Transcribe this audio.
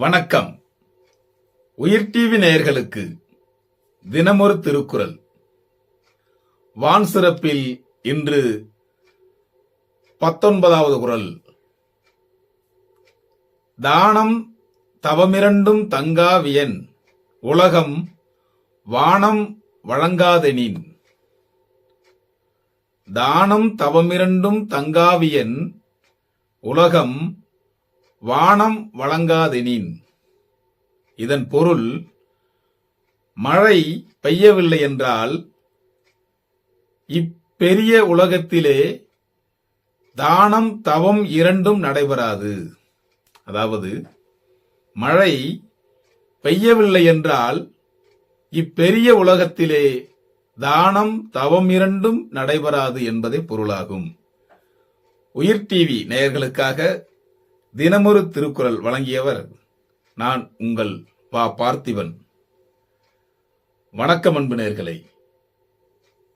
வணக்கம். உயிர் டிவி நேயர்களுக்கு தினமொரு திருக்குறள். வான் சிறப்பில் இன்று பத்தொன்பதாவது குறள் தானம் தவமிரண்டும் தங்காவியன் உலகம் வானம் வழங்காதெனின் தானம் தவமிரண்டும் தங்காவியன் உலகம் வானம் வழங்காதெனின். இதன் பொருள் மழை பெய்யவில்லை என்றால் இப்பெரிய உலகத்திலே தானம் தவம் இரண்டும் நடைபெறாது. அதாவது மழை பெய்யவில்லை என்றால் இப்பெரிய உலகத்திலே தானம் தவம் இரண்டும் நடைபெறாது என்பதே பொருளாகும். உயிர் டிவி நேயர்களுக்காக தினமொரு திருக்குறள் வழங்கியவர் நான் உங்கள் வா பார்த்திபன். வணக்கம் அன்பு நேர்களை.